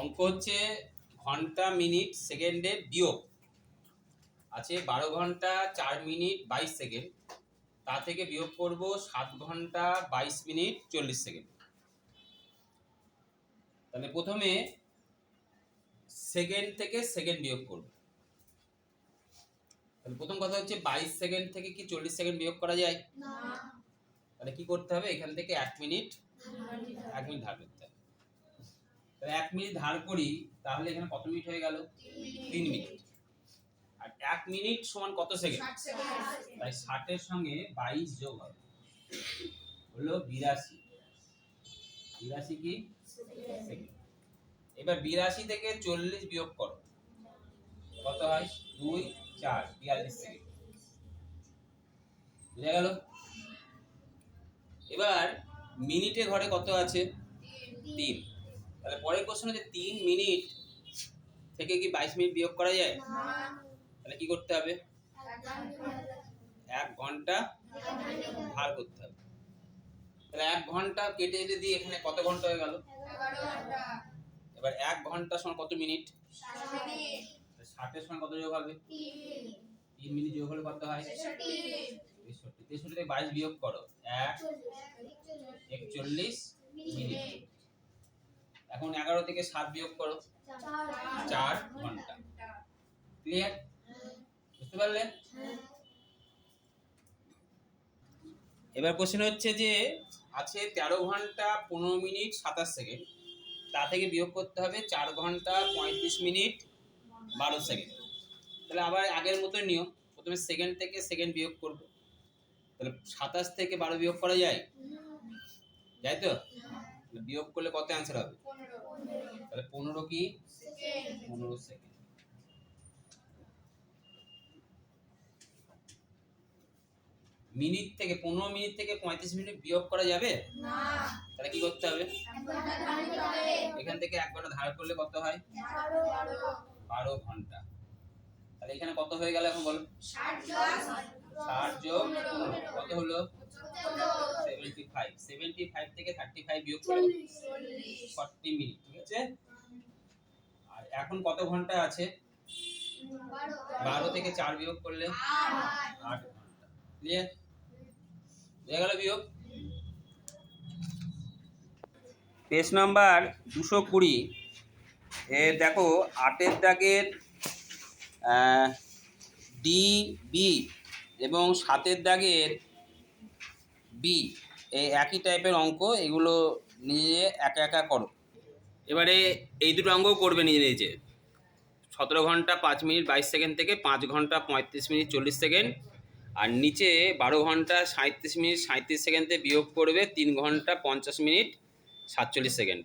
অঙ্ক হচ্ছে ঘণ্টা মিনিট সেকেন্ডের বিয়োগ। আছে বারো ঘণ্টা চার মিনিট বাইশ সেকেন্ড। তা থেকে বিয়োগ করব সাত ঘণ্টা বাইশ মিনিট চল্লিশ সেকেন্ড। তাহলে প্রথমে সেকেন্ড থেকে সেকেন্ড বিয়োগ করব। তাহলে প্রথম কথা হচ্ছে বাইশ সেকেন্ড থেকে কি চল্লিশ সেকেন্ড বিয়োগ করা যায়? তাহলে কি করতে হবে? এখান থেকে এক মিনিট এক মিনিট ধার করতে হবে। তাহলে এক মিনিট ধার করি তাহলে এখানে কত মিনিট হয়ে গেল? তিন মিনিট। আর এক মিনিট সমান কত সেকেন্ড? তাই ষাটের সঙ্গে বাইশ যোগ হবে। হলো বিরাশি। বিরাশি কি? সেকেন্ড। এবার বিরাশি থেকে চল্লিশ বিয়োগ করো। কত হয়? দুই চার বিয়াল্লিশ সেকেন্ড। বুঝা গেল? এবার মিনিটে ঘরে কত আছে? তিন। তাহলে পরের কোশ্চেন হচ্ছে তিন মিনিট থেকে কি বাইশ মিনিট বিয়োগ করা যায়? তাহলে কি করতে হবে? এক ঘণ্টা ভার করতে হবে। তাহলে এক ঘণ্টা কেটে যদি দিই এখানে কত ঘণ্টা হয়ে গেল? এবার এক ঘণ্টা সময় কত মিনিট? ষাটের সময় কত যোগ হবে? তিন মিনিট। যোগ হলে কত হয়? তেষট্টি। তেষট্টি। থেকে বাইশ বিয়োগ করো। এক একচল্লিশ মিনিট। এখন এগারো থেকে সাত বিয়োগ করো। চার ঘণ্টা। ক্লিয়ার বুঝতে পারলে? এবার কোশ্চেন হচ্ছে যে, আছে তেরো ঘণ্টা পনেরো মিনিট সাতাশ সেকেন্ড। তা থেকে বিয়োগ করতে হবে চার ঘণ্টা পঁয়ত্রিশ মিনিট বারো সেকেন্ড। তাহলে আবার আগের মতোই নিয়ম। প্রথমে সেকেন্ড থেকে সেকেন্ড বিয়োগ করব। তাহলে সাতাশ থেকে বারো বিয়োগ করা যায়? যাই তো? বিয়োগ করলে কত অ্যান্সার হবে? তাহলে পনেরো কি? পনেরো সেকেন্ড মিনিট থেকে পনেরো মিনিট থেকে পঁয়ত্রিশ মিনিট বিয়োগ করা যাবে? তাহলে কি করতে হবে? এখান থেকে এক ঘণ্টা ধার করলে কত হয়? বারো ঘণ্টা। তাহলে এখানে কত হয়ে গেল এখন বলো? ষাট যোগ কত হলো? সেভেন্টি ফাইভ সেভেন্টি ফাইভ থেকে থার্টি ফাইভ বিয়োগ করে ফর্টি মিনিট, ঠিক আছে? আর এখন কত ঘণ্টা আছে? বারো থেকে চার বিয়োগ করলে আট ঘণ্টা। ক্লিয়ার হয়ে গেল বিয়োগ? পেজ নাম্বার দুশো কুড়ি। এ দেখো, আটের দাগের ডি বি এবং সাতের দাগের বি এই একই টাইপের অঙ্ক, এগুলো নিজে একা একা করো। এবারে এই দুটো অঙ্কও করবে নিজে নিজে। সতেরো ঘণ্টা পাঁচ মিনিট বাইশ সেকেন্ড থেকে পাঁচ ঘণ্টা পঁয়ত্রিশ মিনিট চল্লিশ সেকেন্ড। আর নিচে বারো ঘণ্টা সাঁত্রিশ মিনিট সাঁত্রিশ সেকেন্ডে বিয়োগ করবে তিন ঘণ্টা পঞ্চাশ মিনিট সাতচল্লিশ সেকেন্ড।